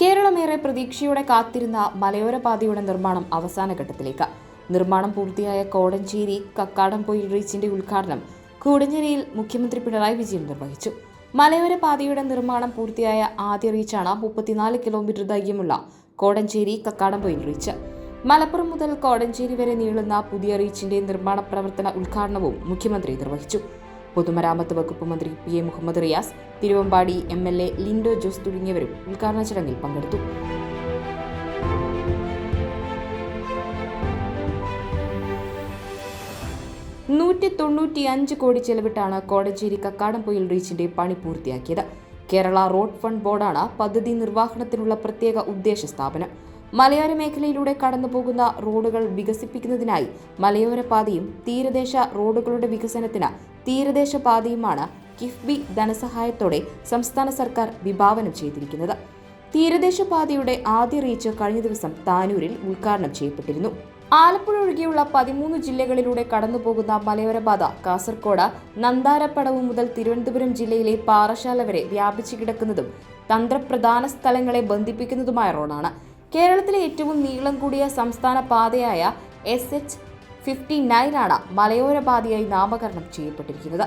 കേരളമേറെ പ്രതീക്ഷയോടെ കാത്തിരുന്ന മലയോര പാതയുടെ നിർമ്മാണം അവസാന ഘട്ടത്തിലേക്ക്. നിർമ്മാണം പൂർത്തിയായ കോടഞ്ചേരി കക്കാടംപൊയിൽ റീച്ചിന്റെ ഉദ്ഘാടനം കൂടഞ്ചേരിയിൽ മുഖ്യമന്ത്രി പിണറായി വിജയൻ നിർവഹിച്ചു. മലയോര പാതയുടെ നിർമ്മാണം പൂർത്തിയായ ആദ്യ റീച്ചാണ് മുപ്പത്തിനാല് കിലോമീറ്റർ ദൈർഘ്യമുള്ള കോടഞ്ചേരി കക്കാടംപൊയിൽ റീച്ച്. മലപ്പുറം മുതൽ കോടഞ്ചേരി വരെ നീളുന്ന പുതിയ റീച്ചിന്റെ നിർമ്മാണ പ്രവർത്തന ഉദ്ഘാടനവും മുഖ്യമന്ത്രി നിർവഹിച്ചു. പൊതുമരാമത്ത് വകുപ്പ് മന്ത്രി P A Muhammad Riyas Thiruvambady M L A Lindo Jose തുടങ്ങിയവരും ഉദ്ഘാടന ചടങ്ങിൽ പങ്കെടുത്തു. നൂറ്റി തൊണ്ണൂറ്റി അഞ്ച് കോടി ചെലവിട്ടാണ് കോടഞ്ചേരി കക്കാടംപൊയിൽ റീച്ചിന്റെ പണി പൂർത്തിയാക്കിയത്. കേരള റോഡ് ഫണ്ട് ബോർഡാണ് പദ്ധതി നിർവഹണത്തിനുള്ള പ്രത്യേക ഉദ്ദേശ സ്ഥാപനം. മലയോര മേഖലയിലൂടെ കടന്നുപോകുന്ന റോഡുകൾ വികസിപ്പിക്കുന്നതിനായി മലയോര പാതയും തീരദേശ റോഡുകളുടെ വികസനത്തിന് തീരദേശ പാതയുമാണ് കിഫ്ബി ധനസഹായത്തോടെ സംസ്ഥാന സർക്കാർ വിഭാവനം ചെയ്തിരിക്കുന്നത്. തീരദേശ പാതയുടെ ആദ്യ റീച്ച് കഴിഞ്ഞ ദിവസം താനൂരിൽ ഉദ്ഘാടനം ചെയ്യപ്പെട്ടിരുന്നു. ആലപ്പുഴ ഒഴികെയുള്ള പതിമൂന്ന് ജില്ലകളിലൂടെ കടന്നുപോകുന്ന മലയോരപാത കാസർകോട് കാസർഗോഡ് നന്താരപ്പടവ് മുതൽ തിരുവനന്തപുരം ജില്ലയിലെ പാറശാല വരെ വ്യാപിച്ചു കിടക്കുന്നതും തന്ത്രപ്രധാന സ്ഥലങ്ങളെ ബന്ധിപ്പിക്കുന്നതുമായ റോഡാണ്. കേരളത്തിലെ ഏറ്റവും നീളം കൂടിയ സംസ്ഥാന പാതയായ എസ് എച്ച് ഫിഫ്റ്റി നയനാണ് മലയോര പാതയായി നാമകരണം ചെയ്യപ്പെട്ടിരിക്കുന്നത്.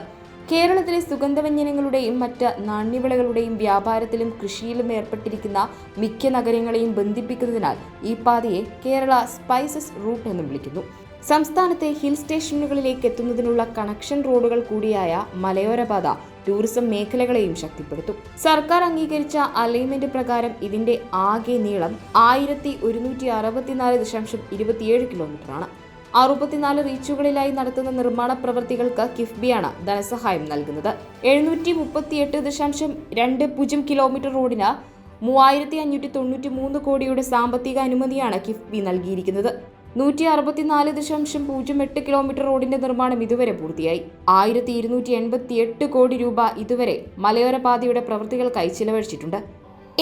കേരളത്തിലെ സുഗന്ധവ്യഞ്ജനങ്ങളുടെയും മറ്റ് നാണ്യവിളകളുടെയും വ്യാപാരത്തിലും കൃഷിയിലും ഏർപ്പെട്ടിരിക്കുന്ന മിക്ക നഗരങ്ങളെയും ബന്ധിപ്പിക്കുന്നതിനാൽ ഈ പാതയെ കേരള സ്പൈസസ് റൂട്ട് എന്നും വിളിക്കുന്നു. സംസ്ഥാനത്തെ ഹിൽ സ്റ്റേഷനുകളിലേക്ക് എത്തുന്നതിനുള്ള കണക്ഷൻ റോഡുകൾ കൂടിയായ മലയോര പാത ടൂറിസം മേഖലകളെയും ശക്തിപ്പെടുത്തും. സർക്കാർ അംഗീകരിച്ച അലൈൻമെന്റ് പ്രകാരം ഇതിന്റെ ആകെ നീളം ആയിരത്തി ഒരുന്നൂറ്റി അറുപത്തിനാല് ദശാംശം ഇരുപത്തിയേഴ് കിലോമീറ്ററാണ്. അറുപത്തിനാല് റീച്ചുകളിലായി നടത്തുന്ന നിർമ്മാണ പ്രവൃത്തികൾക്ക് കിഫ്ബിയാണ് ധനസഹായം നൽകുന്നത്. എഴുന്നൂറ്റി മുപ്പത്തിയെട്ട് ദശാംശം രണ്ട് പൂജ്യം കിലോമീറ്റർ റോഡിന് മൂവായിരത്തി അഞ്ഞൂറ്റി തൊണ്ണൂറ്റി മൂന്ന് കോടിയുടെ സാമ്പത്തിക അനുമതിയാണ് കിഫ്ബി നൽകിയിരിക്കുന്നത്. നൂറ്റി അറുപത്തിനാല് ദശാംശം പൂജ്യം എട്ട് കിലോമീറ്റർ റോഡിന്റെ നിർമ്മാണം ഇതുവരെ പൂർത്തിയായി. ആയിരത്തി ഇരുന്നൂറ്റി എൺപത്തി എട്ട് കോടി രൂപ ഇതുവരെ മലയോര പാതയുടെ പ്രവൃത്തികൾക്കായി ചിലവഴിച്ചിട്ടുണ്ട്.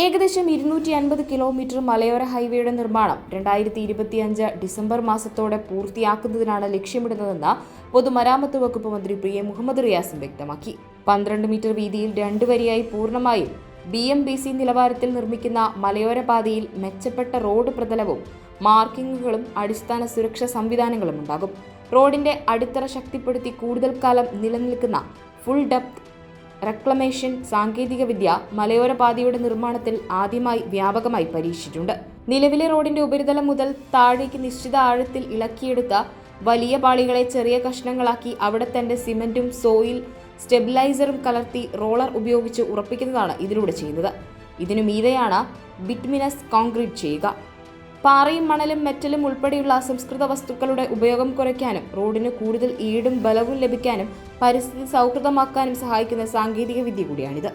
ഏകദേശം ഇരുന്നൂറ്റി അൻപത് കിലോമീറ്റർ മലയോര ഹൈവേയുടെ നിർമ്മാണം രണ്ടായിരത്തി ഇരുപത്തിയഞ്ച് ഡിസംബർ മാസത്തോടെ പൂർത്തിയാക്കുന്നതിനാണ് ലക്ഷ്യമിടുന്നതെന്ന് പൊതുമരാമത്ത് വകുപ്പ് മന്ത്രി പ്രിയ മുഹമ്മദ് റിയാസും വ്യക്തമാക്കി. പന്ത്രണ്ട് മീറ്റർ വീതിയിൽ രണ്ട് വരിയായി പൂർണമായും ബി എം ബി സി നിലവാരത്തിൽ നിർമ്മിക്കുന്ന മലയോര പാതയിൽ മെച്ചപ്പെട്ട റോഡ് പ്രതലവും മാർക്കിങ്ങുകളും അടിസ്ഥാന സുരക്ഷാ സംവിധാനങ്ങളും ഉണ്ടാകും. റോഡിന്റെ അടിത്തറ ശക്തിപ്പെടുത്തി കൂടുതൽ കാലം നിലനിൽക്കുന്ന ഫുൾ ഡെപ്ത് റെക്ലമേഷൻ സാങ്കേതികവിദ്യ മലയോര പാതയുടെ നിർമ്മാണത്തിൽ ആദ്യമായി വ്യാപകമായി പരീക്ഷിച്ചിട്ടുണ്ട്. നിലവിലെ റോഡിന്റെ ഉപരിതലം മുതൽ താഴേക്ക് നിശ്ചിത ആഴത്തിൽ ഇളക്കിയെടുത്ത വലിയ പാളികളെ ചെറിയ കഷ്ണങ്ങളാക്കി അവിടെ തന്നെ സിമന്റും സോയിൽ സ്റ്റെബിലൈസറും കലർത്തി റോളർ ഉപയോഗിച്ച് ഉറപ്പിക്കുന്നതാണ് ഇതിലൂടെ ചെയ്യുന്നത്. ഇതിനു മീതെയാണ് ബിറ്റ്മിനസ് കോൺക്രീറ്റ് ചെയ്യുക. പാറയും മണലും മെറ്റലും ഉൾപ്പെടെയുള്ള അസംസ്കൃത വസ്തുക്കളുടെ ഉപയോഗം കുറയ്ക്കാനും റോഡിന് കൂടുതൽ ഈടും ബലവും ലഭിക്കാനും പരിസ്ഥിതി സൗഹൃദമാക്കാനും സഹായിക്കുന്ന സാങ്കേതിക വിദ്യ കൂടിയാണിത്.